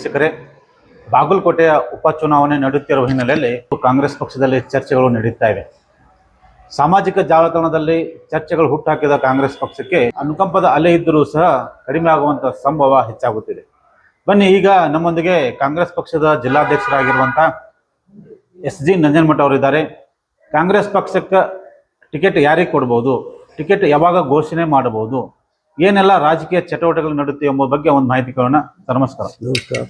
ವೀಕ್ಷಕರೇ, ಬಾಗಲಕೋಟೆಯ ಉಪಚುನಾವಣೆ ನಡೆಯುತ್ತಿರುವ ಹಿನ್ನೆಲೆಯಲ್ಲಿ ಕಾಂಗ್ರೆಸ್ ಪಕ್ಷದಲ್ಲಿ ಚರ್ಚೆಗಳು ನಡೀತಾ ಇವೆ. ಸಾಮಾಜಿಕ ಜಾಲತಾಣದಲ್ಲಿ ಚರ್ಚೆಗಳು ಹುಟ್ಟಾಕಿದ ಕಾಂಗ್ರೆಸ್ ಪಕ್ಷಕ್ಕೆ ಅನುಕಂಪದ ಅಲೆ ಇದ್ದರೂ ಸಹ ಕಡಿಮೆ ಆಗುವಂತಹ ಸಂಭವ ಹೆಚ್ಚಾಗುತ್ತಿದೆ. ಬನ್ನಿ, ಈಗ ನಮ್ಮೊಂದಿಗೆ ಕಾಂಗ್ರೆಸ್ ಪಕ್ಷದ ಜಿಲ್ಲಾಧ್ಯಕ್ಷರಾಗಿರುವಂತಹ ಎಸ್ ಜಿ ನಂಜನಮಠ ಅವರಿದ್ದಾರೆ. ಕಾಂಗ್ರೆಸ್ ಪಕ್ಷಕ್ಕೆ ಟಿಕೆಟ್ ಯಾರಿಗೆ ಕೊಡ್ಬೋದು? ಟಿಕೆಟ್ ಯಾವಾಗ ಘೋಷಣೆ ಮಾಡಬಹುದು? ಏನೆಲ್ಲ ರಾಜಕೀಯ ಚಟುವಟಿಕೆಗಳು ನಡೆಯುತ್ತೆ ಎಂಬ ಬಗ್ಗೆ ಒಂದು ಮಾಹಿತಿ ಕೇಳೋಣ. ನಮಸ್ಕಾರ. ನಮಸ್ಕಾರ.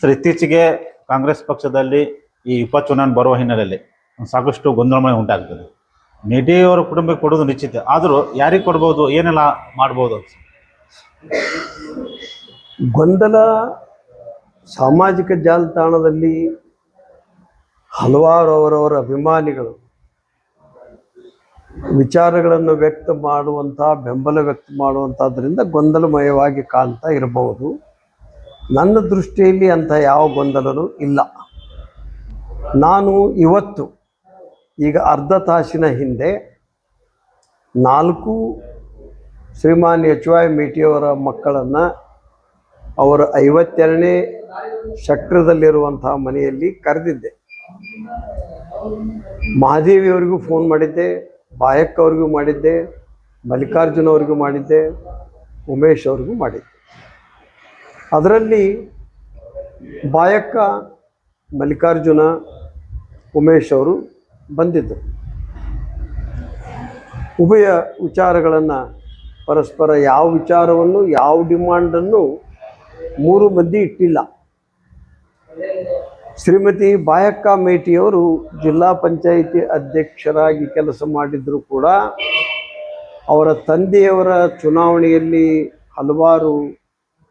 ಸರ್ ಇತ್ತೀಚೆಗೆ ಕಾಂಗ್ರೆಸ್ ಪಕ್ಷದಲ್ಲಿ ಈ ಉಪಚುನಾವಣೆ ಬರುವ ಹಿನ್ನೆಲೆಯಲ್ಲಿ ಸಾಕಷ್ಟು ಗೊಂದಲ ಉಂಟಾಗ್ತದೆ. ನೆಡಿಯವರ ಕುಟುಂಬಕ್ಕೆ ಕೊಡೋದು ನಿಶ್ಚಿತ. ಆದರೂ ಯಾರಿಗೆ ಕೊಡ್ಬೋದು ಏನೆಲ್ಲ ಮಾಡ್ಬೋದು? ಗೊಂದಲ ಸಾಮಾಜಿಕ ಜಾಲತಾಣದಲ್ಲಿ ಹಲವಾರು ಅವರವರ ಅಭಿಮಾನಿಗಳು ವಿಚಾರಗಳನ್ನು ವ್ಯಕ್ತ ಮಾಡುವಂಥ ಬೆಂಬಲ ವ್ಯಕ್ತ ಮಾಡುವಂಥದ್ರಿಂದ ಗೊಂದಲಮಯವಾಗಿ ಕಾಣ್ತಾ ಇರಬಹುದು. ನನ್ನ ದೃಷ್ಟಿಯಲ್ಲಿ ಅಂಥ ಯಾವ ಗೊಂದಲನೂ ಇಲ್ಲ. ನಾನು ಇವತ್ತು, ಈಗ ಅರ್ಧ ತಾಸಿನ ಹಿಂದೆ, ನಾಲ್ಕು ಶ್ರೀಮಾನ್ ಎಚ್ ವೈ ಮೇಟಿಯವರ ಮಕ್ಕಳನ್ನು ಅವರ ಐವತ್ತೆರಡನೇ ಶಕ್ರದಲ್ಲಿರುವಂತಹ ಮನೆಯಲ್ಲಿ ಕರೆದಿದ್ದೆ. ಮಹಾದೇವಿಯವರಿಗೂ ಫೋನ್ ಮಾಡಿದ್ದೆ. ಬಾಯಕ್ ಅವ್ರಿಗೂ ಮಾಡಿದ್ದೆ, ಮಲ್ಲಿಕಾರ್ಜುನ ಅವ್ರಿಗೂ ಮಾಡಿದ್ದೆ, ಉಮೇಶ್ ಅವ್ರಿಗೂ ಮಾಡಿದ್ದೆ. ಅದರಲ್ಲಿ ಬಾಯಕ್ಕ ಮಲ್ಲಿಕಾರ್ಜುನ, ಉಮೇಶ್ ಅವರು ಬಂದಿದ್ದರು. ಉಭಯ ವಿಚಾರಗಳನ್ನು ಪರಸ್ಪರ ಯಾವ ವಿಚಾರವನ್ನು, ಯಾವ ಡಿಮಾಂಡನ್ನು ಮೂರು ಮಂದಿ ಇಟ್ಟಿಲ್ಲ. ಶ್ರೀಮತಿ ಬಾಯಕ್ಕ ಮೇಟಿಯವರು ಜಿಲ್ಲಾ ಪಂಚಾಯಿತಿ ಅಧ್ಯಕ್ಷರಾಗಿ ಕೆಲಸ ಮಾಡಿದ್ರು ಕೂಡ ಅವರ ತಂದೆಯವರ ಚುನಾವಣೆಯಲ್ಲಿ ಹಲವಾರು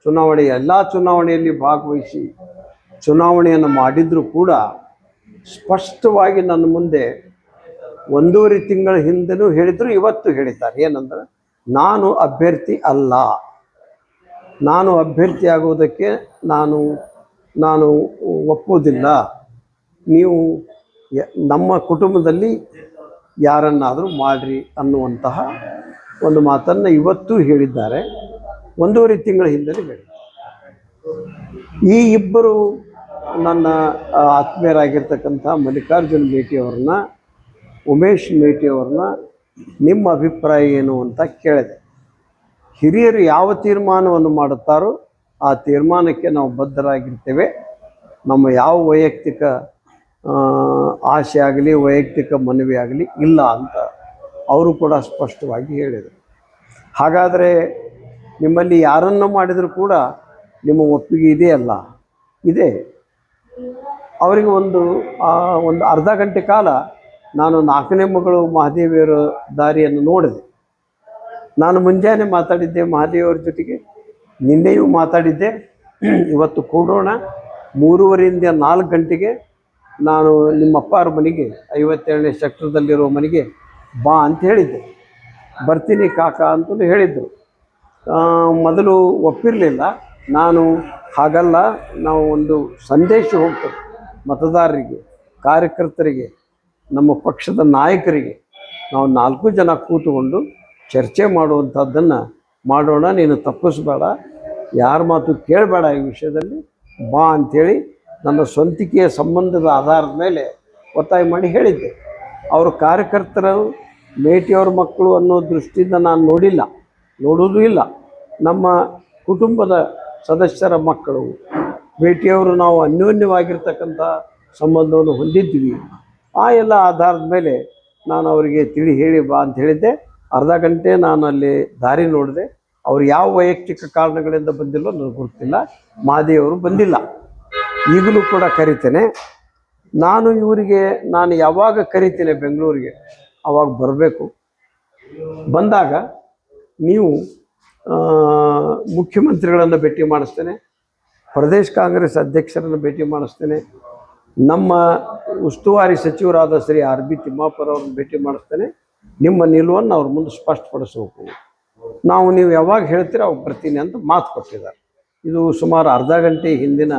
ಚುನಾವಣೆ, ಎಲ್ಲ ಚುನಾವಣೆಯಲ್ಲಿ ಭಾಗವಹಿಸಿ ಚುನಾವಣೆಯನ್ನು ಮಾಡಿದರೂ ಕೂಡ ಸ್ಪಷ್ಟವಾಗಿ ನನ್ನ ಮುಂದೆ ಒಂದೂವರೆ ತಿಂಗಳ ಹಿಂದೆನೂ ಹೇಳಿದರು, ಇವತ್ತು ಹೇಳಿದ್ದಾರೆ. ಏನಂದ್ರೆ, ನಾನು ಅಭ್ಯರ್ಥಿ ಅಲ್ಲ. ನಾನು ಅಭ್ಯರ್ಥಿ ಆಗುವುದಕ್ಕೆ ನಾನು ನಾನು ಒಪ್ಪುವುದಿಲ್ಲ. ನೀವು ನಮ್ಮ ಕುಟುಂಬದಲ್ಲಿ ಯಾರನ್ನಾದರೂ ಮಾಡ್ರಿ ಅನ್ನುವಂತಹ ಒಂದು ಮಾತನ್ನು ಇವತ್ತು ಹೇಳಿದ್ದಾರೆ. ಒಂದೂವರೆ ತಿಂಗಳ ಹಿಂದೆ ಹೇಳಿ ಈ ಇಬ್ಬರು ನನ್ನ ಆತ್ಮೀಯರಾಗಿರ್ತಕ್ಕಂಥ ಮಲ್ಲಿಕಾರ್ಜುನ್ ಮೇಟಿಯವ್ರನ್ನ ಉಮೇಶ್ ಮೇಟಿಯವ್ರನ್ನ ನಿಮ್ಮ ಅಭಿಪ್ರಾಯ ಏನು ಅಂತ ಕೇಳಿದೆ. ಹಿರಿಯರು ಯಾವ ತೀರ್ಮಾನವನ್ನು ಮಾಡುತ್ತಾರೋ ಆ ತೀರ್ಮಾನಕ್ಕೆ ನಾವು ಬದ್ಧರಾಗಿರ್ತೇವೆ. ನಮ್ಮ ಯಾವ ವೈಯಕ್ತಿಕ ಆಸೆ ಆಗಲಿ ವೈಯಕ್ತಿಕ ಮನವಿ ಆಗಲಿ ಇಲ್ಲ ಅಂತ ಅವರು ಕೂಡ ಸ್ಪಷ್ಟವಾಗಿ ಹೇಳಿದರು. ಹಾಗಾದರೆ ನಿಮ್ಮಲ್ಲಿ ಯಾರನ್ನು ಮಾಡಿದರೂ ಕೂಡ ನಿಮ್ಮ ಒಪ್ಪಿಗೆ ಇದೆಯಲ್ಲ ಇದೆ. ಅವರಿಗೆ ಒಂದು ಆ, ಒಂದು ಅರ್ಧ ಗಂಟೆ ಕಾಲ ನಾನು ನಾಲ್ಕನೇ ಮಗಳು ಮಹಾದೇವಿಯರ ದಾರಿಯನ್ನು ನೋಡಿದೆ. ನಾನು ಮುಂಜಾನೆ ಮಾತಾಡಿದ್ದೆ ಮಹಾದೇವಿಯವ್ರ ಜೊತೆಗೆ. ನಿನ್ನೆಯೂ ಮಾತಾಡಿದ್ದೆ. ಇವತ್ತು ಕೂಡೋಣ. ಮೂರುವರೆಯಿಂದ ನಾಲ್ಕು ಗಂಟೆಗೆ ನಾನು ನಿಮ್ಮ ಅಪ್ಪಾರ ಮನೆಗೆ ಐವತ್ತೇಳನೇ ಸೆಕ್ಟರ್ದಲ್ಲಿರೋ ಮನೆಗೆ ಬಾ ಅಂತ ಹೇಳಿದ್ದೆ. ಬರ್ತೀನಿ ಕಾಕ ಅಂತಲೂ ಹೇಳಿದ್ದರು ಮೊದಲು ಒಪ್ಪಿರಲಿಲ್ಲ. ನಾನು ಹಾಗಲ್ಲ, ನಾವು ಒಂದು ಸಂದೇಶ ಹೋಗ್ತದೆ ಮತದಾರರಿಗೆ, ಕಾರ್ಯಕರ್ತರಿಗೆ, ನಮ್ಮ ಪಕ್ಷದ ನಾಯಕರಿಗೆ. ನಾವು ನಾಲ್ಕು ಜನ ಕೂತುಕೊಂಡು ಚರ್ಚೆ ಮಾಡುವಂಥದ್ದನ್ನು ಮಾಡೋಣ, ನೀನು ತಪ್ಪಿಸ್ಬೇಡ, ಯಾರ ಮಾತು ಕೇಳಬೇಡ ಈ ವಿಷಯದಲ್ಲಿ, ಬಾ ಅಂಥೇಳಿ ನನ್ನ ಸ್ವಂತಿಕೆಯ ಸಂಬಂಧದ ಆಧಾರದ ಮೇಲೆ ಒತ್ತಾಯ ಮಾಡಿ ಹೇಳಿದ್ದೆ. ಅವರು ಕಾರ್ಯಕರ್ತರು ಮೇಟಿಯವ್ರ ಮಕ್ಕಳು ಅನ್ನೋ ದೃಷ್ಟಿಯಿಂದ ನಾನು ನೋಡಿಲ್ಲ, ನೋಡುವುದೂ ಇಲ್ಲ. ನಮ್ಮ ಕುಟುಂಬದ ಸದಸ್ಯರ ಮಕ್ಕಳು ಭೇಟಿಯವರು ನಾವು ಅನ್ಯೋನ್ಯವಾಗಿರ್ತಕ್ಕಂಥ ಸಂಬಂಧವನ್ನು ಹೊಂದಿದ್ವಿ. ಆ ಎಲ್ಲ ಆಧಾರದ ಮೇಲೆ ನಾನು ಅವರಿಗೆ ತಿಳಿ ಹೇಳಿ ಬಾ ಅಂತ ಹೇಳಿದ್ದೆ. ಅರ್ಧ ಗಂಟೆ ನಾನು ಅಲ್ಲಿ ದಾರಿ ನೋಡಿದೆ. ಅವ್ರು ಯಾವ ವೈಯಕ್ತಿಕ ಕಾರಣಗಳಿಂದ ಬಂದಿಲ್ಲೋ ನನಗೆ ಗೊತ್ತಿಲ್ಲ. ಮಾದಿಯವರು ಬಂದಿಲ್ಲ. ಈಗಲೂ ಕೂಡ ಕರಿತೇನೆ. ನಾನು ಇವರಿಗೆ, ನಾನು ಯಾವಾಗ ಕರಿತೇನೆ ಬೆಂಗಳೂರಿಗೆ, ಅವಾಗ ಬರಬೇಕು. ಬಂದಾಗ ನೀವು ಮುಖ್ಯಮಂತ್ರಿಗಳನ್ನು ಭೇಟಿ ಮಾಡಿಸ್ತೇನೆ. ಪ್ರದೇಶ ಕಾಂಗ್ರೆಸ್ ಅಧ್ಯಕ್ಷರನ್ನು ಭೇಟಿ ಮಾಡಿಸ್ತೇನೆ. ನಮ್ಮ ಉಸ್ತುವಾರಿ ಸಚಿವರಾದ ಶ್ರೀ ಆರ್ ಬಿ ತಿಮ್ಮಾಪುರ ಅವ್ರನ್ನ ಭೇಟಿ ಮಾಡಿಸ್ತೇನೆ. ನಿಮ್ಮ ನಿಲುವನ್ನು ಅವ್ರ ಮುಂದೆ ಸ್ಪಷ್ಟಪಡಿಸಬೇಕು. ನಾವು ನೀವು ಯಾವಾಗ ಹೇಳ್ತೀರ ಅವಾಗ ಬರ್ತೀನಿ ಅಂತ ಮಾತು ಕೊಟ್ಟಿದ್ದಾರೆ. ಇದು ಸುಮಾರು ಅರ್ಧ ಗಂಟೆ ಹಿಂದಿನ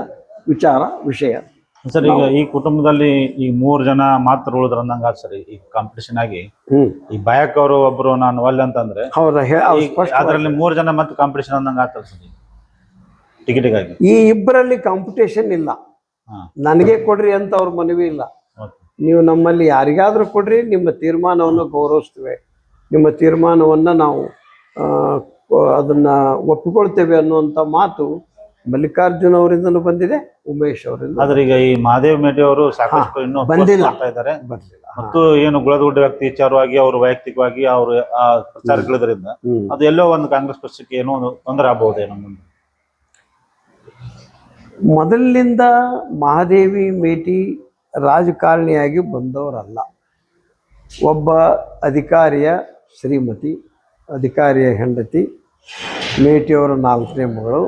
ವಿಚಾರ ವಿಷಯ. ಸರ್ ಈಗ ಈ ಕುಟುಂಬದಲ್ಲಿ ಈ ಮೂರು ಜನ ಮಾತ್ರ ಉಳಿದ್ರ ಅಂದಂಗ ಸರ್ ಈ ಕಾಂಪಿಟೇಷನ್ ಆಗಿ. ಈ ಬಾಯಕ್ ಅವರು ಒಬ್ರು ನಾನು ಒಲ್ಲೆ ಅಂತಂದ್ರೆ ಅವ್ರು ಈ- ಮೂರು ಜನ ಮತ್ತೆ ಕಾಂಪಿಟೇಷನ್ ಅಂದಂಗ ಆಗ್ತಾರೆ ಸರ್ ಟಿಕೆಟ್ಗಾಗಿ ಈ ಇಬ್ಬರಲ್ಲಿ ಕಾಂಪಿಟೇಷನ್ ಇಲ್ಲ. ನನಗೆ ಕೊಡ್ರಿ ಅಂತ ಅವ್ರ ಮನವಿ ಇಲ್ಲ. ನೀವು ನಮ್ಮಲ್ಲಿ ಯಾರಿಗಾದರೂ ಕೊಡ್ರಿ ನಿಮ್ಮ ತೀರ್ಮಾನವನ್ನು ಗೌರವಿಸ್ತೇವೆ. ನಿಮ್ಮ ತೀರ್ಮಾನವನ್ನು ನಾವು ಅದನ್ನು ಒಪ್ಪಿಕೊಳ್ತೇವೆ ಅನ್ನುವಂಥ ಮಾತು ಮಲ್ಲಿಕಾರ್ಜುನ ಅವರಿಂದನೂ ಬಂದಿದೆ ಉಮೇಶ್ ಅವರಿಂದ ಆದ್ರೆ ಈಗ ಈ ಮಹಾದೇವ್ ಮೇಟಿ ಅವರು ಸಾಕಷ್ಟು ಇನ್ನೂ ಬಂದಿಲ್ಲ. ಇದ್ದಾರೆ. ಮತ್ತು ಏನು ಗುಳದಗುಡ್ಡ ವ್ಯಕ್ತಿ ವಿಚಾರವಾಗಿ ಅವರು ವೈಯಕ್ತಿಕವಾಗಿ ಅವರು ಆ ಪ್ರಚಾರಗಳಿದ್ರಿಂದ ಅದು ಎಲ್ಲೋ ಒಂದು ಕಾಂಗ್ರೆಸ್ ಪಕ್ಷಕ್ಕೆ ಏನೋ ಒಂದು ತೊಂದರೆ ಆಗಬಹುದೇನೋ ಮುಂದೆ? ಮೊದಲಿನಿಂದ ಮಹಾದೇವಿ ಮೇಟಿ ರಾಜಕಾರಣಿಯಾಗಿ ಬಂದವರಲ್ಲ. ಒಬ್ಬ ಅಧಿಕಾರಿಯ ಶ್ರೀಮತಿ, ಅಧಿಕಾರಿಯ ಹೆಂಡತಿ, ಮೇಟಿಯವರ ನಾಲ್ಕನೇ ಮಗಳು.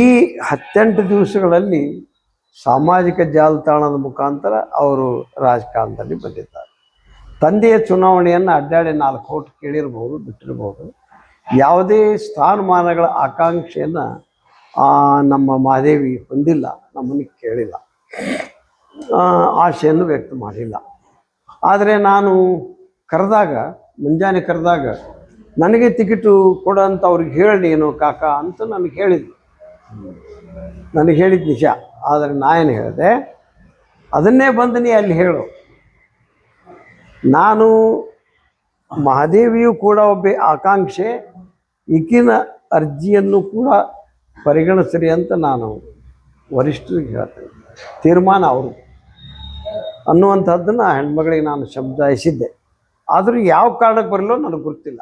ಈ ಹತ್ತೆಂಟು ದಿವಸಗಳಲ್ಲಿ ಸಾಮಾಜಿಕ ಜಾಲತಾಣದ ಮುಖಾಂತರ ಅವರು ರಾಜಕಾರಣದಲ್ಲಿ ಬಂದಿದ್ದಾರೆ. ತಂದೆಯ ಚುನಾವಣೆಯನ್ನು ಅಡ್ಡಾಡಿ ನಾಲ್ಕು ಓಟ್ ಕೇಳಿರ್ಬೋದು, ಬಿಟ್ಟಿರ್ಬೋದು. ಯಾವುದೇ ಸ್ಥಾನಮಾನಗಳ ಆಕಾಂಕ್ಷೆಯನ್ನು ನಮ್ಮ ಮಹಾದೇವಿ ಹೊಂದಿಲ್ಲ, ನಮ್ಮನ್ನು ಕೇಳಿಲ್ಲ. ಆಶೆಯನ್ನು ವ್ಯಕ್ತ ಮಾಡಿಲ್ಲ. ಆದರೆ ನಾನು ಕರೆದಾಗ, ಮುಂಜಾನೆ ಕರೆದಾಗ, ನನಗೆ ಟಿಕೆಟು ಕೊಡು ಅಂತ ಅವ್ರಿಗೆ ಹೇಳಿ ಏನು ಕಾಕ ಅಂತ ನನಗೆ ಹೇಳಿದ್ರು. ನನಗೆ ಹೇಳಿದ ನಿಜ. ಆದರೆ ಏನು ಹೇಳಿದೆ, ಅದನ್ನೇ ಬಂದು ನೀ ಅಲ್ಲಿ ಹೇಳು. ನಾನು ಮಹಾದೇವಿಯು ಕೂಡ ಒಬ್ಬ ಆಕಾಂಕ್ಷೆ, ಈಕಿನ ಅರ್ಜಿಯನ್ನು ಕೂಡ ಪರಿಗಣಿಸ್ರಿ ಅಂತ ನಾನು ವರಿಷ್ಠರಿಗೆ ಹೇಳ್ತೇನೆ ತೀರ್ಮಾನ ಅವರು ಅನ್ನುವಂಥದ್ದನ್ನು ಹೆಣ್ಮಗಳಿಗೆ ನಾನು ಶಬ್ದಾಯಿಸಿದ್ದೆ. ಆದರೂ ಯಾವ ಕಾರಣಕ್ಕೆ ಬರಲೋ ನನಗೆ ಗೊತ್ತಿಲ್ಲ.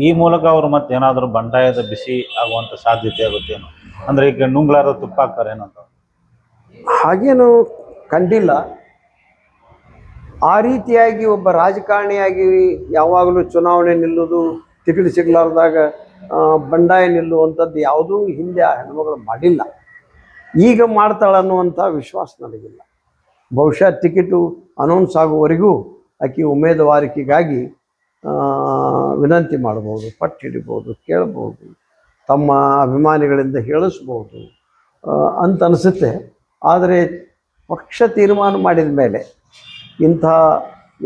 ಈ- ಮೂಲಕ ಅವರು ಮತ್ತೆ ಏನಾದರೂ ಬಂಡಾಯದ ಬಿಸಿ ಆಗುವಂತ ಸಾಧ್ಯತೆ ಆಗುತ್ತೇನೋ ಅಂದ್ರೆ ಈಗ ನುಂಗ್ಲಾರ ತುಪ್ಪ ಹಾಕ್ತಾರೆ ಏನಂತ. ಹಾಗೇನು ಕಂಡಿಲ್ಲ. ಆ ರೀತಿಯಾಗಿ ಒಬ್ಬ ರಾಜಕಾರಣಿಯಾಗಿ ಯಾವಾಗಲೂ ಚುನಾವಣೆ ನಿಲ್ಲೋದು ತಿಕಳಿ ಸಿಗ್ಲಾರ್ದಾಗ ಬಂಡಾಯ ನಿಲ್ಲುವಂಥದ್ದು ಯಾವುದೂ ಹಿಂದೆ ಆ ಹೆಣ್ಮಗಳು ಮಾಡಿಲ್ಲ. ಈಗ ಮಾಡ್ತಾಳೆ ಅನ್ನುವಂಥ ವಿಶ್ವಾಸ ನನಗಿಲ್ಲ. ಬಹುಶಃ ಟಿಕೆಟು ಅನೌನ್ಸ್ ಆಗುವವರೆಗೂ ಆಕೆ ಉಮೇದುವಾರಿಕೆಗಾಗಿ ವಿನಂತಿ ಮಾಡ್ಬೋದು ಪಟ್ಟು ಹಿಡಿಬೋದು ಕೇಳ್ಬೋದು ತಮ್ಮ ಅಭಿಮಾನಿಗಳಿಂದ ಹೇಳಿಸ್ಬೋದು ಅಂತ ಅನಿಸುತ್ತೆ. ಆದರೆ ಪಕ್ಷ ತೀರ್ಮಾನ ಮಾಡಿದ ಮೇಲೆ ಇಂಥ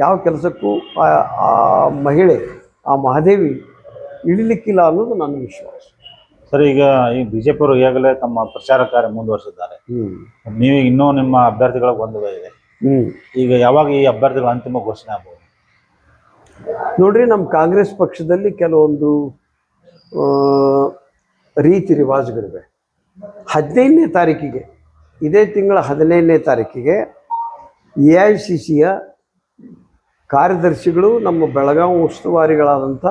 ಯಾವ ಕೆಲಸಕ್ಕೂ ಆ ಮಹಿಳೆ, ಆ ಮಹಾದೇವಿ ಇಳಿಲಿಕ್ಕಿಲ್ಲ ಅನ್ನೋದು ನನ್ನ ವಿಶ್ವಾಸ. ಸರ್ ಈಗ ಈ ಬಿಜೆಪಿ ಅವರು ಈಗಾಗಲೇ ತಮ್ಮ ಪ್ರಚಾರ ಕಾರ್ಯ ಮುಂದುವರಿಸಿದ್ದಾರೆ. ನೀವು ಇನ್ನೂ ನಿಮ್ಮ ಅಭ್ಯರ್ಥಿಗಳ ಒಂದು ಇದೆ ಈಗ ಯಾವಾಗ ಈ ಅಭ್ಯರ್ಥಿಗಳ ಅಂತಿಮ ಘೋಷಣೆ ಆಗ್ಬೋದು? ನೋಡ್ರಿ ನಮ್ಮ ಕಾಂಗ್ರೆಸ್ ಪಕ್ಷದಲ್ಲಿ ಕೆಲವೊಂದು ರೀತಿ ರಿವಾಜ್ಗಳಿವೆ. ಹದಿನೈದನೇ ತಾರೀಕಿಗೆ ಇದೇ ತಿಂಗಳ ಹದಿನೈದನೇ ತಾರೀಕಿಗೆ ಎ ಐ ಸಿ ಸಿಯ ಕಾರ್ಯದರ್ಶಿಗಳು ನಮ್ಮ ಬೆಳಗಾವಿ ಉಸ್ತುವಾರಿಗಳಾದಂಥ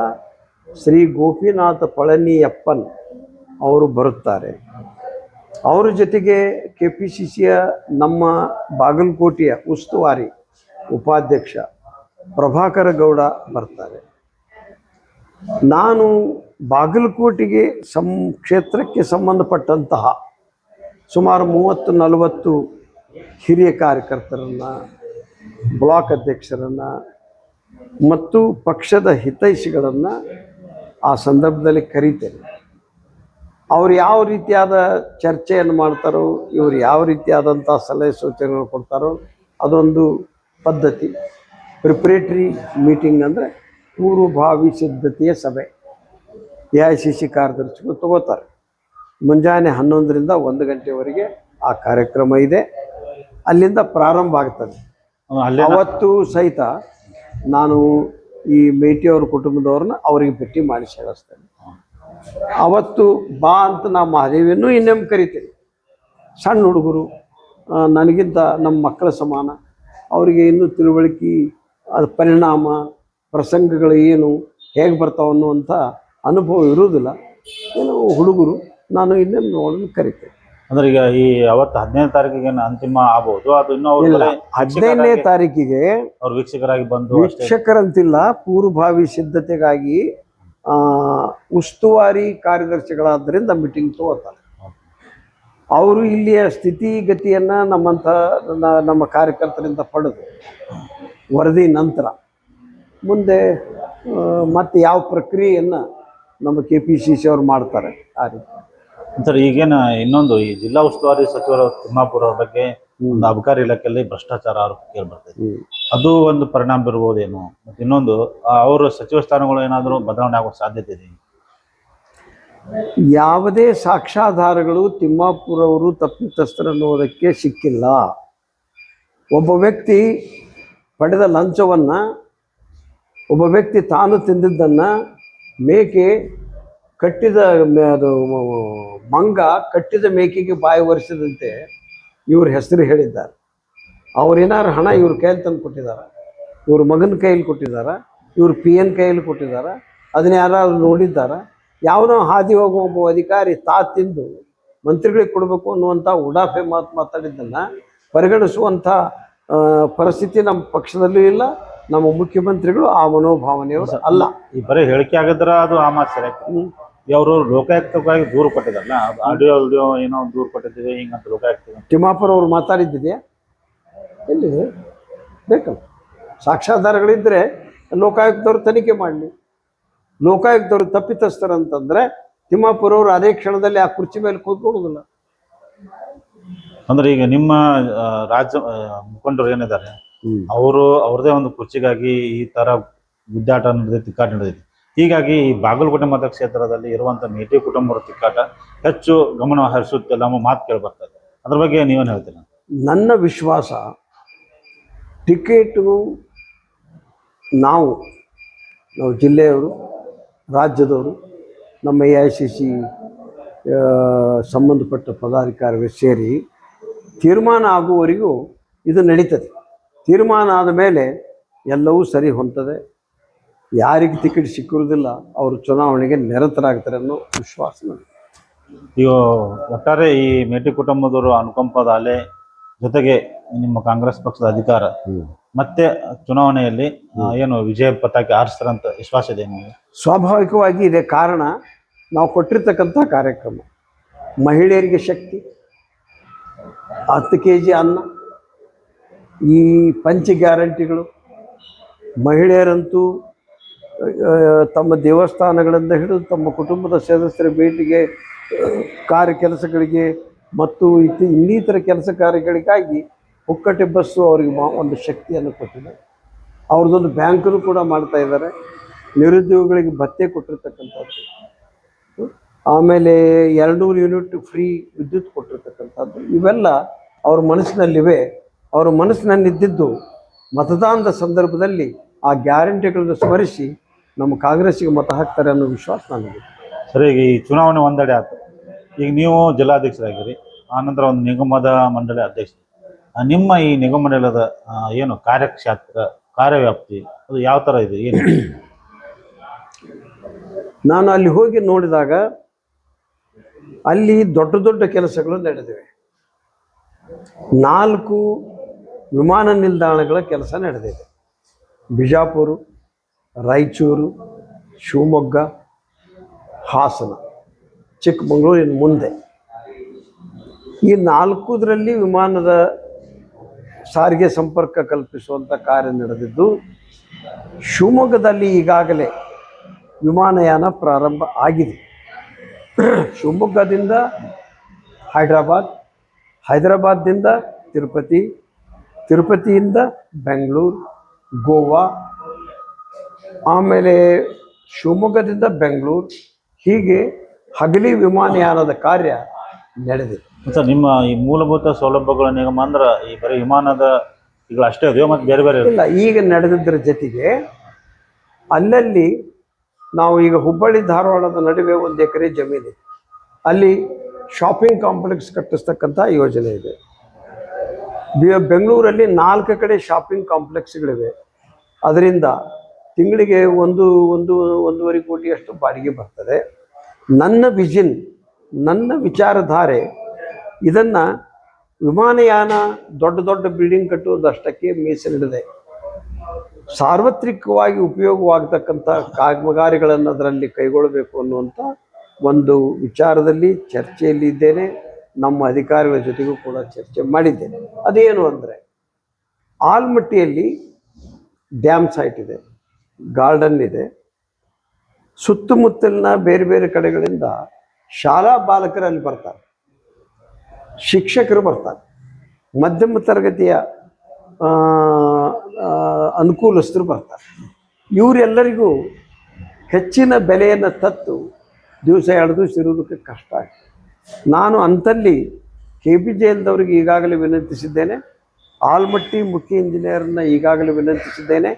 ಶ್ರೀ ಗೋಪಿನಾಥ ಪಳನಿಯಪ್ಪನ್ ಅವರು ಬರುತ್ತಾರೆ. ಅವರ ಜೊತೆಗೆ ಕೆ ಪಿ ಸಿ ಸಿಯ ನಮ್ಮ ಬಾಗಲಕೋಟೆಯ ಉಸ್ತುವಾರಿ ಉಪಾಧ್ಯಕ್ಷ ಪ್ರಭಾಕರ ಗೌಡ ಬರ್ತಾರೆ. ನಾನು ಬಾಗಲಕೋಟೆಗೆ ಸಂ, ಕ್ಷೇತ್ರಕ್ಕೆ ಸಂಬಂಧಪಟ್ಟಂತಹ ಸುಮಾರು ಮೂವತ್ತು ನಲವತ್ತು ಹಿರಿಯ ಕಾರ್ಯಕರ್ತರನ್ನು, ಬ್ಲಾಕ್ ಅಧ್ಯಕ್ಷರನ್ನು ಮತ್ತು ಪಕ್ಷದ ಹಿತೈಷಿಗಳನ್ನು ಆ ಸಂದರ್ಭದಲ್ಲಿ ಕರೀತೇನೆ. ಅವ್ರು ಯಾವ ರೀತಿಯಾದ ಚರ್ಚೆಯನ್ನು ಮಾಡ್ತಾರೋ ಇವರು ಯಾವ ರೀತಿಯಾದಂಥ ಸಲಹೆ ಸೂಚನೆಗಳು ಕೊಡ್ತಾರೋ ಅದೊಂದು ಪದ್ಧತಿ. ಪ್ರಿಪ್ರೇಟ್ರಿ ಮೀಟಿಂಗ್ ಅಂದರೆ ಪೂರ್ವಭಾವಿ ಸಿದ್ಧತೆಯ ಸಭೆ. ಎ ಐ ಸಿ ಸಿ ಕಾರ್ಯದರ್ಶಿಗಳು ತಗೋತಾರೆ. ಮುಂಜಾನೆ ಹನ್ನೊಂದರಿಂದ ಒಂದು ಗಂಟೆವರೆಗೆ ಆ ಕಾರ್ಯಕ್ರಮ ಇದೆ. ಅಲ್ಲಿಂದ ಪ್ರಾರಂಭ ಆಗ್ತದೆ. ಅವತ್ತು ಸಹಿತ ನಾನು ಈ ಮೇಟಿಯವ್ರ ಕುಟುಂಬದವ್ರನ್ನ ಅವರಿಗೆ ಭೇಟಿ ಮಾಡಿಸಿ ಹೇಳಿಸ್ತೇನೆ ಅವತ್ತು ಬಾ ಅಂತ ನಾ ಮಹಾದೇವಿಯನ್ನು ಇನ್ನೊಮ್ಮೆ ಕರಿತೇನೆ. ಸಣ್ಣ ಹುಡುಗರು ನನಗಿಂತ ನಮ್ಮ ಮಕ್ಕಳ ಸಮಾನ. ಅವರಿಗೆ ಇನ್ನೂ ತಿಳುವಳಿಕೆ ಅದು ಪರಿಣಾಮ ಪ್ರಸಂಗಗಳು ಏನು ಹೇಗೆ ಬರ್ತಾವೆ ಅನ್ನುವಂಥ ಅನುಭವ ಇರುವುದಿಲ್ಲ. ಏನು ಹುಡುಗರು ನಾನು ಇನ್ನೊಮ್ಮೆ ನೋಡಲು ಕರಿತೇನೆ. ಅಂದ್ರೆ ಈಗ ಈ ಅವತ್ತು ಹದಿನೈದು ತಾರೀಕಿಗೆ ಅಂತಿಮ ಆಗ್ಬೋದು ಅದು ಇನ್ನೂ ಹದಿನೈದನೇ ತಾರೀಕಿಗೆ ಅವ್ರು ವೀಕ್ಷಕರಾಗಿ ಬಂದು ವೀಕ್ಷಕರಂತಿಲ್ಲ ಪೂರ್ವಭಾವಿ ಸಿದ್ಧತೆಗಾಗಿ ಉಸ್ತುವಾರಿ ಕಾರ್ಯದರ್ಶಿಗಳಾದ್ದರಿಂದ ಮೀಟಿಂಗ್ ತಗೋತಾರೆ. ಅವರು ಇಲ್ಲಿಯ ಸ್ಥಿತಿಗತಿಯನ್ನು ನಮ್ಮಂಥ ನಮ್ಮ ಕಾರ್ಯಕರ್ತರಿಂದ ಪಡೆದು ವರದಿ ನಂತರ ಮುಂದೆ ಮತ್ತೆ ಯಾವ ಪ್ರಕ್ರಿಯೆಯನ್ನು ನಮ್ಮ ಕೆ ಪಿ ಸಿ ಸಿ ಅವ್ರು ಮಾಡ್ತಾರೆ ಆ ರೀತಿ. ಸರ್ ಈಗೇನು ಇನ್ನೊಂದು ಈ ಜಿಲ್ಲಾ ಉಸ್ತುವಾರಿ ಸಚಿವರು ತಿಮ್ಮಾಪುರ ಅವ್ರ ಬಗ್ಗೆ ಒಂದು ಅಬಕಾರಿ ಇಲಾಖೆಯಲ್ಲಿ ಭ್ರಷ್ಟಾಚಾರ ಆರೋಪ ಕೇಳಿ ಬರ್ತದೆ ಅದು ಒಂದು ಪರಿಣಾಮ ಬೀರ್ಬೋದೇನು? ಮತ್ತೆ ಇನ್ನೊಂದು ಅವರು ಸಚಿವ ಸ್ಥಾನಗಳು ಏನಾದರೂ ಬದಲಾವಣೆ ಆಗೋ ಸಾಧ್ಯತೆ ಇದೆ ಯಾವುದೇ ಸಾಕ್ಷ್ಯಾಧಾರಗಳು ತಿಮ್ಮಾಪುರ ಅವರು ತಪ್ಪಿತಸ್ಥರನ್ನುವುದಕ್ಕೆ ಸಿಕ್ಕಿಲ್ಲ. ಒಬ್ಬ ವ್ಯಕ್ತಿ ಪಡೆದ ಲಂಚವನ್ನು ಒಬ್ಬ ವ್ಯಕ್ತಿ ತಾನು ತಿಂದಿದ್ದನ್ನು ಮೇಕೆ ಕಟ್ಟಿದ ಅದು ಮಂಗ ಕಟ್ಟಿದ ಮೇಕೆಗೆ ಬಾಯಿ ಒರೆಸಿದಂತೆ ಇವ್ರ ಹೆಸರು ಹೇಳಿದ್ದಾರೆ. ಅವ್ರೇನಾರು ಹಣ ಇವ್ರ ಕೈಯಲ್ಲಿ ತಂದು ಕೊಟ್ಟಿದ್ದಾರೆ ಇವ್ರ ಮಗನ ಕೈಯಲ್ಲಿ ಕೊಟ್ಟಿದ್ದಾರೆ ಇವ್ರ ಪಿ ಎನ್ ಕೈಯಲ್ಲಿ ಕೊಟ್ಟಿದ್ದಾರೆ ಅದನ್ನ ಯಾರಾದ್ರು ನೋಡಿದ್ದಾರೆ. ಯಾವನೋ ಹಾದಿ ಹೋಗುವ ಒಬ್ಬ ಅಧಿಕಾರಿ ತಾ ತಿಂದು ಮಂತ್ರಿಗಳಿಗೆ ಕೊಡಬೇಕು ಅನ್ನುವಂಥ ಉಡಾಫೆ ಮಾತು ಮಾತಾಡಿದ್ದನ್ನು ಪರಿಗಣಿಸುವಂಥ ಪರಿಸ್ಥಿತಿ ನಮ್ಮ ಪಕ್ಷದಲ್ಲೂ ಇಲ್ಲ. ನಮ್ಮ ಮುಖ್ಯಮಂತ್ರಿಗಳು ಆ ಮನೋಭಾವನೆಯವರು ಅಲ್ಲ. ಈ ಬರೀ ಹೇಳಿಕೆ ಆಗಿದ್ರೆ ಅದು ಆ ಮಾತು ಸರಿ ಅವರು ಲೋಕಾಯುಕ್ತವಾಗಿ ದೂರು ಕೊಟ್ಟಿದಾರಲ್ಲ ಆಡಿಯೋ ವಿಡಿಯೋ ಏನೋ ದೂರು ಕೊಟ್ಟಿದ್ದೀವಿ ಹಿಂಗಂತ ಲೋಕಾಯುಕ್ತ ತಿಮ್ಮಾಪುರ ಅವರು ಮಾತಾಡಿದ್ದಿದೆಯಾ ಎಲ್ಲಿದೆ? ಬೇಕಲ್ಲ. ಸಾಕ್ಷ್ಯಾಧಾರಗಳಿದ್ದರೆ ಲೋಕಾಯುಕ್ತವ್ರು ತನಿಖೆ ಮಾಡಲಿ. ಲೋಕಾಯುಕ್ತವರು ತಪ್ಪಿತಸ್ಥರಂತಂದರೆ ತಿಮ್ಮಾಪುರ ಅವರು ಅದೇ ಕ್ಷಣದಲ್ಲಿ ಆ ಕುರ್ಚಿ ಮೇಲೆ ಕೂತ್ಕೊಳ್ಳೋದಿಲ್ಲ ಅಂದ್ರೆ ಈಗ ನಿಮ್ಮ ರಾಜ್ಯ ಮುಖಂಡರು ಏನಿದ್ದಾರೆ ಅವರು ಅವ್ರದೇ ಒಂದು ಕುರ್ಚಿಗಾಗಿ ಈ ತರ ಗುದ್ದಾಟ ನಡೆದೈತಿ ತಿಕ್ಕಾಟ ನಡೆದೈತಿ. ಹೀಗಾಗಿ ಈ ಬಾಗಲಕೋಟೆ ಮತಕ್ಷೇತ್ರದಲ್ಲಿ ಇರುವಂಥ ಮೇಟಿ ಕುಟುಂಬರ ತಿಕ್ಕಾಟ ಹೆಚ್ಚು ಗಮನ ಹರಿಸುತ್ತೆ ನಮ್ಮ ಮಾತು ಕೇಳಿ ಬರ್ತದೆ ಅದ್ರ ಬಗ್ಗೆ ನೀವೇನು ಹೇಳ್ತೀರಾ? ನನ್ನ ವಿಶ್ವಾಸ ಟಿಕೆಟು ನಾವು ನಾವು ಜಿಲ್ಲೆಯವರು, ರಾಜ್ಯದವರು, ನಮ್ಮ ಎ ಐ ಸಿ ಸಿ ಸಂಬಂಧಪಟ್ಟ ಪದಾಧಿಕಾರಿಗಳು ಸೇರಿ ತೀರ್ಮಾನ ಆಗುವವರೆಗೂ ಇದು ನಡೀತದೆ. ತೀರ್ಮಾನ ಆದ ಮೇಲೆ ಎಲ್ಲವೂ ಸರಿ ಹೊಂತದೆ ಯಾರಿಗೆ ಟಿಕೆಟ್ ಸಿಕ್ಕಿರೋದಿಲ್ಲ ಅವರು ಚುನಾವಣೆಗೆ ನಿರತರಾಗ್ತಾರೆ ಅನ್ನೋ ವಿಶ್ವಾಸ ನನಗೆ ಈಗ ಒಟ್ಟಾರೆ ಈ ಮೇಟಿ ಕುಟುಂಬದವರು ಅನುಕಂಪದ ಅಲೆ ಜೊತೆಗೆ ನಿಮ್ಮ ಕಾಂಗ್ರೆಸ್ ಪಕ್ಷದ ಅಧಿಕಾರ ಮತ್ತೆ ಚುನಾವಣೆಯಲ್ಲಿ ಏನು ವಿಜಯ ಪತಾಕೆ ಆರಿಸ್ತಾರಂತ ವಿಶ್ವಾಸ ಇದೆ ನಿಮಗೆ? ಸ್ವಾಭಾವಿಕವಾಗಿ ಇದೆ ಕಾರಣ ನಾವು ಕೊಟ್ಟಿರ್ತಕ್ಕಂಥ ಕಾರ್ಯಕ್ರಮ. ಮಹಿಳೆಯರಿಗೆ ಶಕ್ತಿ ಹತ್ತು ಕೆ ಜಿ ಅನ್ನ ಈ ಪಂಚ ಗ್ಯಾರಂಟಿಗಳು ಮಹಿಳೆಯರಂತೂ ತಮ್ಮ ದೇವಸ್ಥಾನಗಳಿಂದ ಹಿಡಿದು ತಮ್ಮ ಕುಟುಂಬದ ಸದಸ್ಯರ ಭೇಟಿಗೆ ಕಾರ್ಯ ಕೆಲಸಗಳಿಗೆ ಮತ್ತು ಇತಿ ಇನ್ನಿತರ ಕೆಲಸ ಕಾರ್ಯಗಳಿಗಾಗಿ ಹುಕ್ಕಟೆ ಬಸ್ಸು ಅವರಿಗೆ ಒಂದು ಶಕ್ತಿಯನ್ನು ಕೊಟ್ಟಿದೆ. ಅವ್ರದ್ದೊಂದು ಬ್ಯಾಂಕನ್ನು ಕೂಡ ಮಾಡ್ತಾ ಇದ್ದಾರೆ. ನಿರುದ್ಯೋಗಿಗಳಿಗೆ ಭತ್ತೆ ಕೊಟ್ಟಿರ್ತಕ್ಕಂಥದ್ದು. ಆಮೇಲೆ ಎರಡುನೂರು ಯೂನಿಟ್ ಫ್ರೀ ವಿದ್ಯುತ್ ಕೊಟ್ಟಿರ್ತಕ್ಕಂಥದ್ದು. ಇವೆಲ್ಲ ಅವ್ರ ಮನಸ್ಸಿನಲ್ಲಿವೆ. ಅವ್ರ ಮನಸ್ಸಿನಲ್ಲಿದ್ದಿದ್ದು ಮತದಾನದ ಸಂದರ್ಭದಲ್ಲಿ ಆ ಗ್ಯಾರಂಟಿಗಳನ್ನು ಸ್ಮರಿಸಿ ನಮ್ಮ ಕಾಂಗ್ರೆಸ್ಸಿಗೆ ಮತ ಹಾಕ್ತಾರೆ ಅನ್ನೋ ವಿಶ್ವಾಸ ನನಗೆ ಸರಿ ಈಗ ಈ ಚುನಾವಣೆ ಒಂದೆಡೆ ಆಯ್ತು. ಈಗ ನೀವು ಜಿಲ್ಲಾಧ್ಯಕ್ಷರಾಗಿರಿ ಆನಂತರ ಒಂದು ನಿಗಮದ ಮಂಡಳಿ ಅಧ್ಯಕ್ಷ. ಆ, ನಿಮ್ಮ ಈ ನಿಗಮ ಮಂಡಲದ ಆ, ಏನು ಕಾರ್ಯಕ್ಷೇತ್ರ ಕಾರ್ಯವ್ಯಾಪ್ತಿ ಅದು ಯಾವ ಥರ ಇದೆ ಏನು? ನಾನು ಅಲ್ಲಿ ಹೋಗಿ ನೋಡಿದಾಗ ಅಲ್ಲಿ ದೊಡ್ಡ ದೊಡ್ಡ ಕೆಲಸಗಳು ನಡೆದಿವೆ. ನಾಲ್ಕು ವಿಮಾನ ನಿಲ್ದಾಣಗಳ ಕೆಲಸ ನಡೆದಿದೆ. ಬಿಜಾಪುರ ರಾಯಚೂರು, ಶಿವಮೊಗ್ಗ, ಹಾಸನ, ಚಿಕ್ಕಮಗಳೂರಿನ ಮುಂದೆ. ಈ ನಾಲ್ಕುದರಲ್ಲಿ ವಿಮಾನದ ಸಾರಿಗೆ ಸಂಪರ್ಕ ಕಲ್ಪಿಸುವಂಥ ಕಾರ್ಯ ನಡೆದಿದ್ದು, ಶಿವಮೊಗ್ಗದಲ್ಲಿ ಈಗಾಗಲೇ ವಿಮಾನಯಾನ ಪ್ರಾರಂಭ ಆಗಿದೆ. ಶಿವಮೊಗ್ಗದಿಂದ ಹೈದ್ರಾಬಾದ್ ಹೈದರಾಬಾದ್ದಿಂದ ತಿರುಪತಿ, ತಿರುಪತಿಯಿಂದ ಬೆಂಗಳೂರು, ಗೋವಾ ಆಮೇಲೆ ಶಿವಮೊಗ್ಗದಿಂದ ಬೆಂಗಳೂರು ಹೀಗೆ ಹಗಲಿ ವಿಮಾನಯಾನದ ಕಾರ್ಯ ನಡೆದಿದೆ. ಸರ್ ನಿಮ್ಮ ಈ ಮೂಲಭೂತ ಸೌಲಭ್ಯಗಳ ನಿಗಮ ಅಂದ್ರೆ ಈ ಬರೀ ವಿಮಾನದ ಈಗ ಅಷ್ಟೇ ಇದೆಯೋ ಮತ್ತು ಬೇರೆ ಬೇರೆ ಇಲ್ಲ ಈಗ ನಡೆದಿದ್ದರ ಜೊತೆಗೆ ಅಲ್ಲಲ್ಲಿ ನಾವು ಈಗ ಹುಬ್ಬಳ್ಳಿ ಧಾರವಾಡದ ನಡುವೆ ಒಂದು ಎಕರೆ ಜಮೀನಿದೆ ಅಲ್ಲಿ ಶಾಪಿಂಗ್ ಕಾಂಪ್ಲೆಕ್ಸ್ ಕಟ್ಟಿಸ್ತಕ್ಕಂಥ ಯೋಜನೆ ಇದೆ. ಬೆಂಗಳೂರಲ್ಲಿ ನಾಲ್ಕು ಕಡೆ ಶಾಪಿಂಗ್ ಕಾಂಪ್ಲೆಕ್ಸ್ಗಳಿವೆ ಅದರಿಂದ ತಿಂಗಳಿಗೆ ಒಂದು ಒಂದು, ಒಂದೂವರೆ ಕೋಟಿಯಷ್ಟು ಬಾಡಿಗೆ ಬರ್ತದೆ. ನನ್ನ ವಿಷನ್ ನನ್ನ ವಿಚಾರಧಾರೆ ಇದನ್ನು ವಿಮಾನಯಾನ ದೊಡ್ಡ ದೊಡ್ಡ ಬಿಲ್ಡಿಂಗ್ ಕಟ್ಟುವುದಷ್ಟಕ್ಕೆ ಮೀಸಲಿಡದೆ. ಸಾರ್ವತ್ರಿಕವಾಗಿ ಉಪಯೋಗವಾಗತಕ್ಕಂಥ ಕಾಮಗಾರಿಗಳನ್ನು ಅದರಲ್ಲಿ ಕೈಗೊಳ್ಳಬೇಕು ಅನ್ನುವಂಥ ಒಂದು ವಿಚಾರದಲ್ಲಿ ಚರ್ಚೆಯಲ್ಲಿ ಇದ್ದೇನೆ. ನಮ್ಮ ಅಧಿಕಾರಿಗಳ ಜೊತೆಗೂ ಕೂಡ ಚರ್ಚೆ ಮಾಡಿದ್ದೇನೆ. ಅದೇನು ಅಂದರೆ ಆಲ್ಮಟ್ಟಿಯಲ್ಲಿ ಡ್ಯಾಮ್ ಸೈಟ್ ಇದೆ. ಗಾರ್ಡನ್ ಇದೆ. ಸುತ್ತಮುತ್ತಲಿನ ಬೇರೆ ಬೇರೆ ಕಡೆಗಳಿಂದ ಶಾಲಾ ಬಾಲಕರು ಅಲ್ಲಿ ಬರ್ತಾರೆ. ಶಿಕ್ಷಕರು ಬರ್ತಾರೆ. ಮಧ್ಯಮ ತರಗತಿಯ ಅನುಕೂಲಸ್ಥರು ಬರ್ತಾರೆ. ಇವರೆಲ್ಲರಿಗೂ ಹೆಚ್ಚಿನ ಬೆಲೆಯನ್ನು ತತ್ತು ದಿವಸ ಎರಡು ದಿವಸ ಇರೋದಕ್ಕೆ ಕಷ್ಟ ಆಗ್ತದೆ ನಾನು ಅಂತಲ್ಲಿ ಕೆ ಪಿ ಜೆ ಎಲ್ದವ್ರಿಗೆ ಈಗಾಗಲೇ ವಿನಂತಿಸಿದ್ದೇನೆ. ಆಲ್ಮಟ್ಟಿ ಮುಖ್ಯ ಇಂಜಿನಿಯರನ್ನ ಈಗಾಗಲೇ ವಿನಂತಿಸಿದ್ದೇನೆ.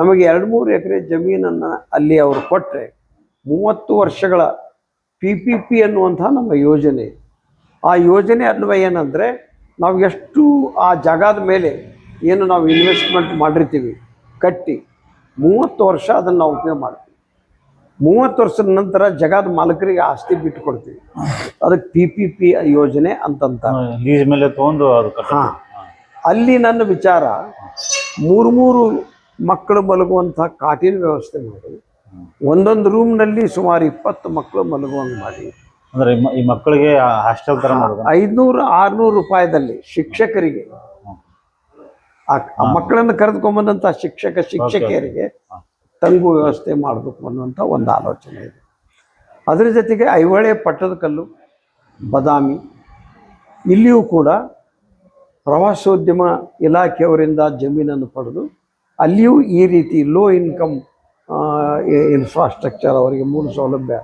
ನಮಗೆ ಎರಡು ಮೂರು ಎಕರೆ ಜಮೀನನ್ನು ಅಲ್ಲಿ ಅವರು ಕೊಟ್ಟರೆ ಮೂವತ್ತು ವರ್ಷಗಳ ಪಿ ಪಿ ಪಿ ಅನ್ನುವಂಥ ನಮ್ಮ ಯೋಜನೆ. ಆ ಯೋಜನೆ ಅನ್ವಯ ಏನಂದರೆ ನಾವು ಎಷ್ಟು ಆ ಜಾಗದ ಮೇಲೆ ಏನು ನಾವು ಇನ್ವೆಸ್ಟ್ಮೆಂಟ್ ಮಾಡಿರ್ತೀವಿ ಕಟ್ಟಿ ಮೂವತ್ತು ವರ್ಷ ಅದನ್ನು ನಾವು ಉಪಯೋಗ ಮಾಡ್ತೀವಿ. ಮೂವತ್ತು ವರ್ಷದ ನಂತರ ಜಗದ ಮಾಲಕರಿಗೆ ಆಸ್ತಿ ಬಿಟ್ಟು ಕೊಡ್ತೀವಿ ಅದಕ್ಕೆ ಪಿ ಪಿ ಪಿ ಯೋಜನೆ ಅಂತಂತ. ಮೇಲೆ ತಗೊಂಡು ಹಾ. ಅಲ್ಲಿ ನನ್ನ ವಿಚಾರ ಮೂರು ಮೂರು ಮಕ್ಕಳು ಮಲಗುವಂಥ ಕಾಟಿನ ವ್ಯವಸ್ಥೆ ಮಾಡಿ ಒಂದೊಂದು ರೂಮ್ನಲ್ಲಿ ಸುಮಾರು ಇಪ್ಪತ್ತು ಮಕ್ಕಳು ಮಲಗುವಂಗೆ ಮಾಡಿ. ಅಂದ್ರೆ ಈ ಮಕ್ಕಳಿಗೆ ಹಾಸ್ಟೆಲ್ ತರ ಐದುನೂರು ಆರುನೂರು ರೂಪಾಯಿದಲ್ಲಿ ಶಿಕ್ಷಕರಿಗೆ. ಆ ಆ ಮಕ್ಕಳನ್ನು ಕರೆದುಕೊಂಬಂದಂಥ ಶಿಕ್ಷಕ ಶಿಕ್ಷಕಿಯರಿಗೆ ತಂಗು ವ್ಯವಸ್ಥೆ ಮಾಡಬೇಕು ಅನ್ನುವಂಥ ಒಂದು ಆಲೋಚನೆ ಇದೆ. ಅದರ ಜೊತೆಗೆ ಐಹೊಳೆ ಪಟ್ಟದಕಲ್ಲು ಬದಾಮಿ ಇಲ್ಲಿಯೂ ಕೂಡ ಪ್ರವಾಸೋದ್ಯಮ ಇಲಾಖೆಯವರಿಂದ ಜಮೀನನ್ನು ಪಡೆದು ಅಲ್ಲಿಯೂ ಈ ರೀತಿ ಲೋ ಇನ್ಕಮ್ ಇನ್ಫ್ರಾಸ್ಟ್ರಕ್ಚರ್ ಅವರಿಗೆ ಮೂಲ ಸೌಲಭ್ಯ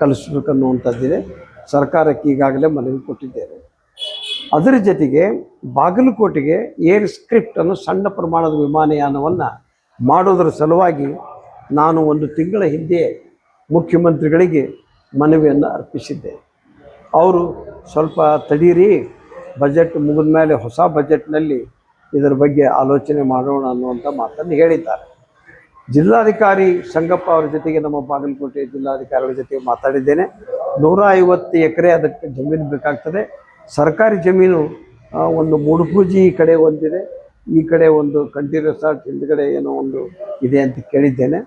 ಕಲಿಸ್ಬೇಕನ್ನುವಂಥದ್ದಿದೆ. ಸರ್ಕಾರಕ್ಕೆ ಈಗಾಗಲೇ ಮನವಿ ಕೊಟ್ಟಿದ್ದೇವೆ. ಅದರ ಜೊತೆಗೆ ಬಾಗಲಕೋಟೆಗೆ ಏರ್ ಸ್ಕ್ರಿಪ್ಟ್ ಅನ್ನು ಸಣ್ಣ ಪ್ರಮಾಣದ ವಿಮಾನಯಾನವನ್ನು ಮಾಡೋದರ ಸಲುವಾಗಿ ನಾನು ಒಂದು ತಿಂಗಳ ಹಿಂದೆ ಮುಖ್ಯಮಂತ್ರಿಗಳಿಗೆ ಮನವಿಯನ್ನು ಅರ್ಪಿಸಿದ್ದೆ. ಅವರು ಸ್ವಲ್ಪ ತಡೀರಿ ಬಜೆಟ್ ಮುಗಿದ ಮೇಲೆ ಹೊಸ ಬಜೆಟ್ನಲ್ಲಿ ಇದರ ಬಗ್ಗೆ ಆಲೋಚನೆ ಮಾಡೋಣ ಅನ್ನುವಂಥ ಮಾತನ್ನು ಹೇಳಿದ್ದಾರೆ. ಜಿಲ್ಲಾಧಿಕಾರಿ ಸಂಗಪ್ಪ ಅವರ ಜೊತೆಗೆ ನಮ್ಮ ಬಾಗಲಕೋಟೆ ಜಿಲ್ಲಾಧಿಕಾರಿಗಳ ಜೊತೆಗೆ ಮಾತಾಡಿದ್ದೇನೆ. ನೂರ ಐವತ್ತು ಎಕರೆ ಅದಕ್ಕೆ ಜಮೀನು ಬೇಕಾಗ್ತದೆ. ಸರ್ಕಾರಿ ಜಮೀನು ಒಂದು ಮೂಡುಪೂಜಿ ಈ ಕಡೆ ಒಂದಿದೆ. ಈ ಕಡೆ ಒಂದು ಕಂಠಿ ರೆಸಾರ್ಟ್ ಹಿಂದ್ಗಡೆ ಏನೋ ಒಂದು ಇದೆ ಅಂತ ಕೇಳಿದ್ದೇನೆ.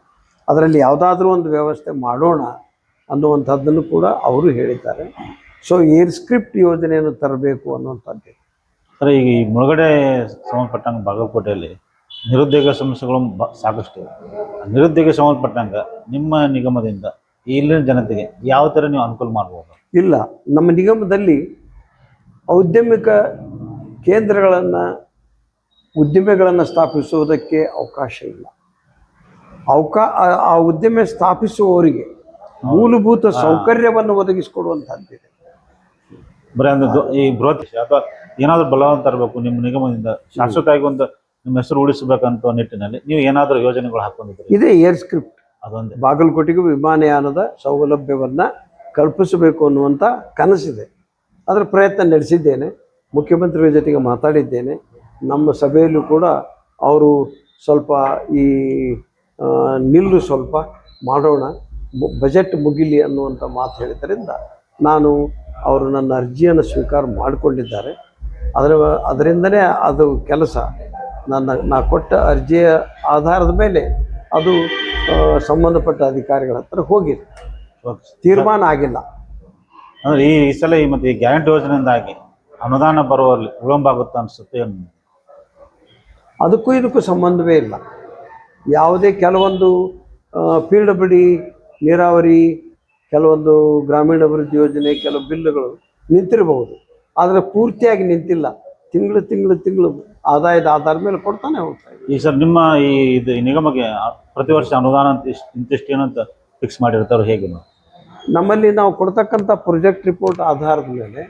ಅದರಲ್ಲಿ ಯಾವುದಾದ್ರೂ ಒಂದು ವ್ಯವಸ್ಥೆ ಮಾಡೋಣ ಅನ್ನುವಂಥದ್ದನ್ನು ಕೂಡ ಅವರು ಹೇಳಿದ್ದಾರೆ. ಸೊ ಏರ್ ಸ್ಕ್ರಿಪ್ಟ್ ಯೋಜನೆಯನ್ನು ತರಬೇಕು ಅನ್ನುವಂಥದ್ದು. ಸರ್ ಈಗ ಈ ಮುಳುಗಡೆ ಸಂಬಂಧಪಟ್ಟಂಗೆ ಬಾಗಲಕೋಟೆಯಲ್ಲಿ ನಿರುದ್ಯೋಗ ಸಮಸ್ಯೆಗಳು ಬ- ಸಾಕಷ್ಟು ಇವೆ. ಆ ನಿರುದ್ಯೋಗ ಸಂಬಂಧಪಟ್ಟಂಗೆ ನಿಮ್ಮ ನಿಗಮದಿಂದ ಇಲ್ಲಿನ ಜನತೆಗೆ ಯಾವ ಥರ ನೀವು ಅನುಕೂಲ ಮಾಡ್ಬೋದು? ಇಲ್ಲ ನಮ್ಮ ನಿಗಮದಲ್ಲಿ ಔದ್ಯಮಿಕ ಕೇಂದ್ರಗಳನ್ನು ಉದ್ದಿಮೆಗಳನ್ನು ಸ್ಥಾಪಿಸುವುದಕ್ಕೆ ಅವಕಾಶ ಇಲ್ಲ. ಅವಕಾ ಆ- ಆ ಉದ್ಯಮ ಸ್ಥಾಪಿಸುವವರಿಗೆ ಮೂಲಭೂತ ಸೌಕರ್ಯವನ್ನು ಒದಗಿಸಿಕೊಡುವಂಥದ್ದಿದೆ ಬರೀ ಅಂದ್ರೆ ದೊ- ಈ ಬೃಹತ್ ಅಥವಾ ಏನಾದರೂ ಬಲವನ್ನು ತರಬೇಕು ನಿಮ್ಮ ನಿಗಮದಿಂದ ಶಾಶ್ವತವಾಗಿ ಒಂದು ನಿಮ್ಮ ಹೆಸರು ಉಳಿಸಬೇಕಂತ ನಿಟ್ಟಿನಲ್ಲಿ ನೀವು ಏನಾದರೂ ಯೋಜನೆಗಳು ಹಾಕೊಂಡಿದ್ದೀರಿ? ಇದೇ ಏರ್ ಸ್ಕ್ರಿಪ್ಟ್. ಅದೊಂದು. ಬಾಗಲಕೋಟೆಗೂ ವಿಮಾನಯಾನದ ಸೌಲಭ್ಯವನ್ನು ಕಲ್ಪಿಸಬೇಕು ಅನ್ನುವಂಥ ಕನಸಿದೆ. ಅದರ ಪ್ರಯತ್ನ ನಡೆಸಿದ್ದೇನೆ. ಮುಖ್ಯಮಂತ್ರಿಗಳ ಜೊತೆಗೆ ಮಾತಾಡಿದ್ದೇನೆ. ನಮ್ಮ ಸಭೆಯಲ್ಲೂ ಕೂಡ ಅವರು ಸ್ವಲ್ಪ ಈ ನಿಲ್ಲು ಸ್ವಲ್ಪ ಮಾಡೋಣ ಬಜೆಟ್ ಮುಗಿಲಿ ಅನ್ನುವಂಥ ಮಾತು ಹೇಳಿದ್ದರಿಂದ ನಾನು ಅವರು ನನ್ನ ಅರ್ಜಿಯನ್ನು ಸ್ವೀಕಾರ ಮಾಡಿಕೊಂಡಿದ್ದಾರೆ. ಅದರ ಅದರಿಂದನೇ ಅದು ಕೆಲಸ. ನನ್ನ ನಾ ಕೊಟ್ಟ ಅರ್ಜಿಯ ಆಧಾರದ ಮೇಲೆ ಅದು ಸಂಬಂಧಪಟ್ಟ ಅಧಿಕಾರಿಗಳ ಹತ್ರ ಹೋಗಿದೆ. ತೀರ್ಮಾನ ಆಗಿಲ್ಲ. ಅಂದ್ರೆ ಈ ಈ ಸಲ ಈ ಮತ್ತೆ ಈ ಗ್ಯಾರಂಟಿ ಯೋಜನೆಯಿಂದಾಗಿ ಅನುದಾನ ಬರುವಲ್ಲಿ ವಿಳಂಬ ಆಗುತ್ತೆ ಅನಿಸುತ್ತೆ ಅದಕ್ಕೂ ಇದಕ್ಕೂ ಸಂಬಂಧವೇ ಇಲ್ಲ. ಯಾವುದೇ ಕೆಲವೊಂದು ಪಿ ಡಬ್ಲ್ಯೂ ಡಿ ನೀರಾವರಿ ಕೆಲವೊಂದು ಗ್ರಾಮೀಣ ಅಭಿವೃದ್ಧಿ ಯೋಜನೆ ಕೆಲವು ಬಿಲ್ಲುಗಳು ನಿಂತಿರಬಹುದು. ಆದರೆ ಪೂರ್ತಿಯಾಗಿ ನಿಂತಿಲ್ಲ. ತಿಂಗಳು ತಿಂಗಳು ತಿಂಗಳು ಆದಾಯದ ಆಧಾರದ ಮೇಲೆ ಕೊಡ್ತಾನೆ ಹೋಗ್ತಾ ಇದೆ ಈ ಸರ್ ನಿಮ್ಮ ಈ ಇದು ನಿಗಮಕ್ಕೆ ಪ್ರತಿ ವರ್ಷ ಅನುದಾನ ಅಂತ ಇಷ್ಟು ಇಂತಿಷ್ಟು ಏನಂತ ಫಿಕ್ಸ್ ಮಾಡಿರ್ತಾರೆ ಹೇಗೆ ನೀವು? ನಮ್ಮಲ್ಲಿ ನಾವು ಕೊಡ್ತಕ್ಕಂಥ ಪ್ರೊಜೆಕ್ಟ್ ರಿಪೋರ್ಟ್ ಆಧಾರದ ಮೇಲೆ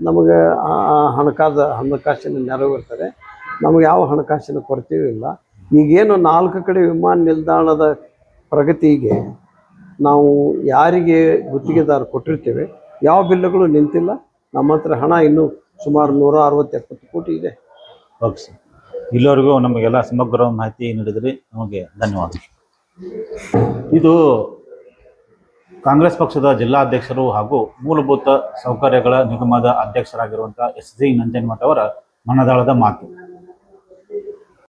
ನಮಗೆ ಆ ಆ ಹಣಕಾಸು ಹಣಕಾಸಿನ ನೆರವು ಇರ್ತದೆ. ನಮಗೆ ಯಾವ ಹಣಕಾಸಿನ ಕೊರತೆಯೂ ಇಲ್ಲ. ಈಗೇನು ನಾಲ್ಕು ಕಡೆ ವಿಮಾನ ನಿಲ್ದಾಣದ ಪ್ರಗತಿಗೆ ನಾವು ಯಾರಿಗೆ ಗುತ್ತಿಗೆದಾರ ಕೊಟ್ಟಿರ್ತೇವೆ ಯಾವ ಬಿಲ್ಲುಗಳು ನಿಂತಿಲ್ಲ. ನಮ್ಮ ಹತ್ರ ಹಣ ಇನ್ನೂ ಸುಮಾರು ನೂರ ಅರವತ್ತು ಎಪ್ಪತ್ತು ಕೋಟಿ ಇದೆ. Okay sir. ಇಲ್ಲಿವರೆಗೂ ನಮಗೆಲ್ಲ ಸಮಗ್ರ ಮಾಹಿತಿ ನೀಡಿದ್ರಿ. ನಮಗೆ ಧನ್ಯವಾದ ಇದು ಕಾಂಗ್ರೆಸ್ ಪಕ್ಷದ ಜಿಲ್ಲಾಧ್ಯಕ್ಷರು ಹಾಗೂ ಮೂಲಭೂತ ಸೌಕರ್ಯಗಳ ನಿಗಮದ ಅಧ್ಯಕ್ಷರಾಗಿರುವಂಥ ಎಸ್ ಜಿ ನಂಜನಮಠ ಅವರ ಮನದಾಳದ ಮಾತು.